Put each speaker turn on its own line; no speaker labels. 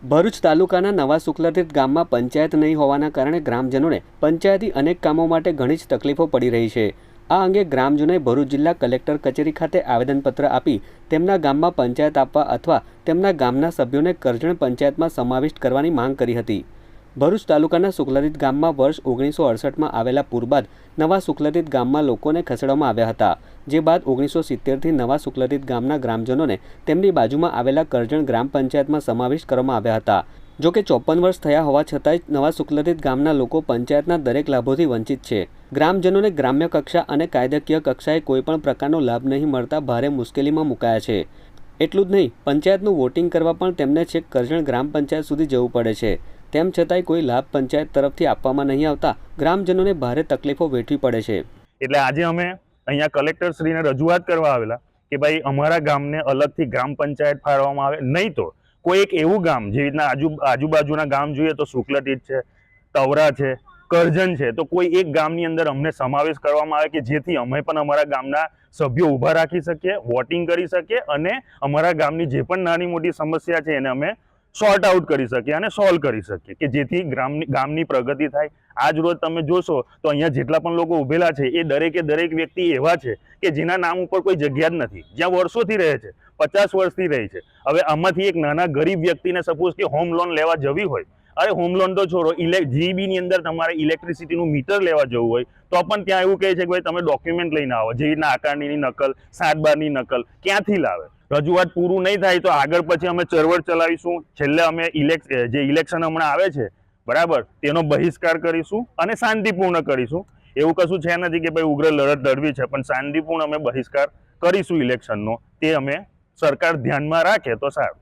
ભરૂચ તાલુકાના નવા શુક્લતીર્થ ગામમાં પંચાયત નહીં હોવાના કારણે ગ્રામજનોને પંચાયતી અનેક કામો માટે ઘણી જ તકલીફો પડી રહી છે. આ અંગે ગ્રામજનોએ ભરૂચ જિલ્લા કલેક્ટર કચેરી ખાતે આવેદનપત્ર આપી તેમના ગામમાં પંચાયત આપવા અથવા તેમના ગામના સભ્યોને કરજણ પંચાયતમાં સમાવિષ્ટ કરવાની માંગ કરી હતી. ભરૂચ તાલુકાના શુક્લતીર્થ ગામમાં વર્ષ ઓગણીસો અડસઠમાં આવેલા પૂર બાદ નવા શુક્લતીર્થ ગામમાં લોકોને ખસેડવામાં આવ્યા હતા, જે બાદ ઓગણીસો સિત્તેરથી નવા શુક્લતીર્થ ગામના ગ્રામજનોને તેમની બાજુમાં આવેલા કરજણ ગ્રામ પંચાયતમાં સમાવિષ્ટ કરવામાં આવ્યા હતા. જો કે ચોપન વર્ષ થયા હોવા છતાંય નવા શુક્લતીર્થ ગામના લોકો પંચાયતના દરેક લાભોથી વંચિત છે. ગ્રામજનોને ગ્રામ્ય કક્ષા અને કાયદાકીય કક્ષાએ કોઈપણ પ્રકારનો લાભ નહીં મળતા ભારે મુશ્કેલીમાં મુકાયા છે. એટલું જ નહીં, પંચાયતનું વોટિંગ કરવા પણ તેમને છેક કરજણ ગ્રામ પંચાયત સુધી જવું પડે છે. તેમ છતાંય કોઈ લાભ પંચાયત તરફથી આપવામાં નહીં આવતા. ગ્રામજનોને ભારે તકલીફો વેઠવી પડે છે.
એટલે આજે અમે અહીંયા કલેક્ટરશ્રીને રજૂઆત કરવા આવેલા કે ભાઈ અમારા ગામને અલગથી ગ્રામ પંચાયત ફાળવવામાં આવે. નહીં તો કોઈ એક એવું ગામ જેવી રીતના આજુ, આજુબાજુના ગામ જોઈએ તો શુક્લતીર્થ છે, તવરા છે, કરજણ છે, તો કોઈ એક ગામની અંદર અમને સમાવેશ કરવામાં આવે કે જેથી અમે પણ અમારા ગામના સભ્યો ઊભા રાખી શકીએ, વોટિંગ કરી શકીએ અને અમારા ગામની જે પણ નાની મોટી સમસ્યા છે એને અમે સોર્ટ આઉટ કરી શકીએ અને સોલ્વ કરી શકીએ. કે જેથી ગ્રામની, ગામની પ્રગતિ થાય. આજ રોજ તમે જોશો તો અહીંયા જેટલા પણ લોકો ઉભેલા છે, એ દરેકે દરેક વ્યક્તિ એવા છે કે જેના નામ ઉપર કોઈ જગ્યા જ નથી. જ્યાં વર્ષોથી રહે છે, પચાસ વર્ષથી રહે છે. હવે આમાંથી એક નાના ગરીબ વ્યક્તિને સપોઝ કે હોમ લોન લેવા જવી હોય, અરે હોમ લોન તો છોડો, ઇલે જીબીની અંદર તમારે ઇલેક્ટ્રિસિટીનું મીટર લેવા જવું હોય, તો પણ ત્યાં એવું કહે છે કે ભાઈ તમે ડોક્યુમેન્ટ લઈને આવો. જેવી રીતના આકારણીની નકલ, સાત બારની નકલ, ક્યાંથી લાવે? રજૂઆત પૂરું નહીં થાય તો આગળ પછી અમે ચળવળ ચલાવીશું. છેલ્લે અમે ઇલેક્ જે ઇલેક્શન હમણાં આવે છે, બરાબર, તેનો બહિષ્કાર કરીશું અને શાંતિપૂર્ણ કરીશું. એવું કશું છે નથી કે ભાઈ ઉગ્ર લડત લડવી છે, પણ શાંતિપૂર્ણ અમે બહિષ્કાર કરીશું ઇલેક્શનનો. તે અમે સરકાર ધ્યાનમાં રાખે તો સારું.